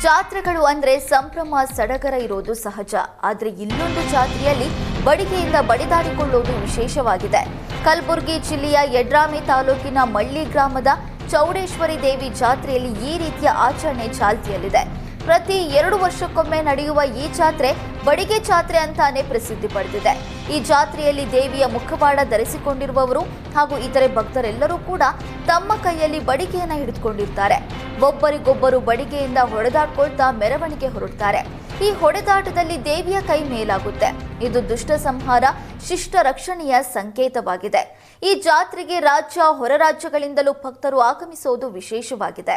ಜಾತ್ರೆಗಳು ಅಂದ್ರೆ ಸಂಭ್ರಮ, ಸಡಗರ ಇರೋದು ಸಹಜ. ಆದ್ರೆ ಇಲ್ಲೊಂದು ಜಾತ್ರೆಯಲ್ಲಿ ಬಡಿಗೆಯಿಂದ ಬಡಿದಾಡಿಕೊಳ್ಳುವುದು ವಿಶೇಷವಾಗಿದೆ. ಕಲಬುರಗಿ ಜಿಲ್ಲೆಯ ಯಡ್ರಾಮಿ ತಾಲೂಕಿನ ಮಳ್ಳಿ ಗ್ರಾಮದ ಚೌಡೇಶ್ವರಿ ದೇವಿ ಜಾತ್ರೆಯಲ್ಲಿ ಈ ರೀತಿಯ ಆಚರಣೆ ಚಾಲ್ತಿಯಲ್ಲಿದೆ. ಪ್ರತಿ ಎರಡು ವರ್ಷಕ್ಕೊಮ್ಮೆ ನಡೆಯುವ ಈ ಜಾತ್ರೆ ಬಡಿಗೆ ಜಾತ್ರೆ ಅಂತಾನೆ ಪ್ರಸಿದ್ಧಿ ಪಡೆದಿದೆ. ಈ ಜಾತ್ರೆಯಲ್ಲಿ ದೇವಿಯ ಮುಖವಾಡ ಧರಿಸಿಕೊಂಡಿರುವವರು ಹಾಗೂ ಇತರೆ ಭಕ್ತರೆಲ್ಲರೂ ಕೂಡ ತಮ್ಮ ಕೈಯಲ್ಲಿ ಬಡಿಗೆಯನ್ನ ಹಿಡಿದುಕೊಂಡಿರ್ತಾರೆ. ಒಬ್ಬರಿಗೊಬ್ಬರು ಬಡಿಗೆಯಿಂದ ಹೊಡೆದಾಡ್ಕೊಳ್ತಾ ಮೆರವಣಿಗೆ ಹೊರಡ್ತಾರೆ. ಈ ಹೊಡೆದಾಟದಲ್ಲಿ ದೇವಿಯ ಕೈ ಮೇಲಾಗುತ್ತೆ. ಇದು ದುಷ್ಟ ಸಂಹಾರ, ಶಿಷ್ಟ ರಕ್ಷಣೆಯ ಸಂಕೇತವಾಗಿದೆ. ಈ ಜಾತ್ರೆಗೆ ರಾಜ್ಯ ಹೊರ ರಾಜ್ಯಗಳಿಂದಲೂ ಭಕ್ತರು ಆಗಮಿಸುವುದು ವಿಶೇಷವಾಗಿದೆ.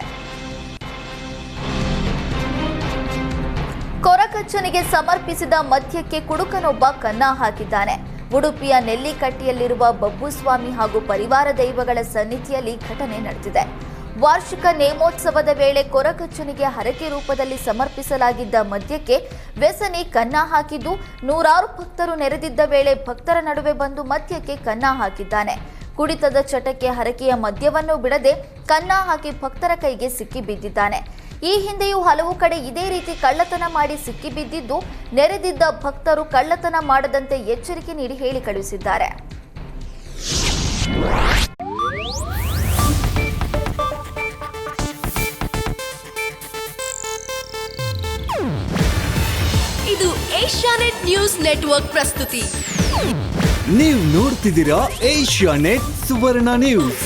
ಕೊರಕಚ್ಚನಿಗೆ ಸಮರ್ಪಿಸಿದ ಮಧ್ಯಕ್ಕೆ ಕುಡುಕನೊಬ್ಬ ಕನ್ನ ಹಾಕಿದ್ದಾನೆ. ಉಡುಪಿಯ ನೆಲ್ಲಿಕಟ್ಟಿಯಲ್ಲಿರುವ ಬಬ್ಬುಸ್ವಾಮಿ ಹಾಗೂ ಪರಿವಾರ ದೈವಗಳ ಸನ್ನಿಧಿಯಲ್ಲಿ ಘಟನೆ ನಡೆದಿದೆ. ವಾರ್ಷಿಕ ನೇಮೋತ್ಸವದ ವೇಳೆ ಕೊರಕಚ್ಚನಿಗೆ ಹರಕೆ ರೂಪದಲ್ಲಿ ಸಮರ್ಪಿಸಲಾಗಿದ್ದ ಮದ್ಯಕ್ಕೆ ವ್ಯಸನಿ ಕನ್ನ ಹಾಕಿದ್ದು, ನೂರಾರು ಭಕ್ತರು ನೆರೆದಿದ್ದ ವೇಳೆ ಭಕ್ತರ ನಡುವೆ ಬಂದು ಮದ್ಯಕ್ಕೆ ಕನ್ನ ಹಾಕಿದ್ದಾನೆ. ಕುಡಿತದ ಚಟಕ್ಕೆ ಹರಕೆಯ ಮದ್ಯವನ್ನು ಬಿಡದೆ ಕನ್ನ ಹಾಕಿ ಭಕ್ತರ ಕೈಗೆ ಸಿಕ್ಕಿ ಬಿದ್ದಿದ್ದಾನೆ. ಈ ಹಿಂದೆಯೂ ಹಲವು ಕಡೆ ಇದೇ ರೀತಿ ಕಳ್ಳತನ ಮಾಡಿ ಸಿಕ್ಕಿಬಿದ್ದಿದ್ದು ನೆರೆದಿದ್ದ ಭಕ್ತರು ಕಳ್ಳತನ ಮಾಡದಂತೆ ಎಚ್ಚರಿಕೆ ನೀಡಿ ಹೇಳಿ ಕಳುಹಿಸಿದ್ದಾರೆ. ಇದು ಏಷ್ಯಾನೆಟ್ ನ್ಯೂಸ್ ನೆಟ್ವರ್ಕ್ ಪ್ರಸ್ತುತಿ. ನೀವು ನೋಡ್ತಿದ್ದೀರಾ ಏಷ್ಯಾ ನೆಟ್ ಸುವರ್ಣ ನ್ಯೂಸ್.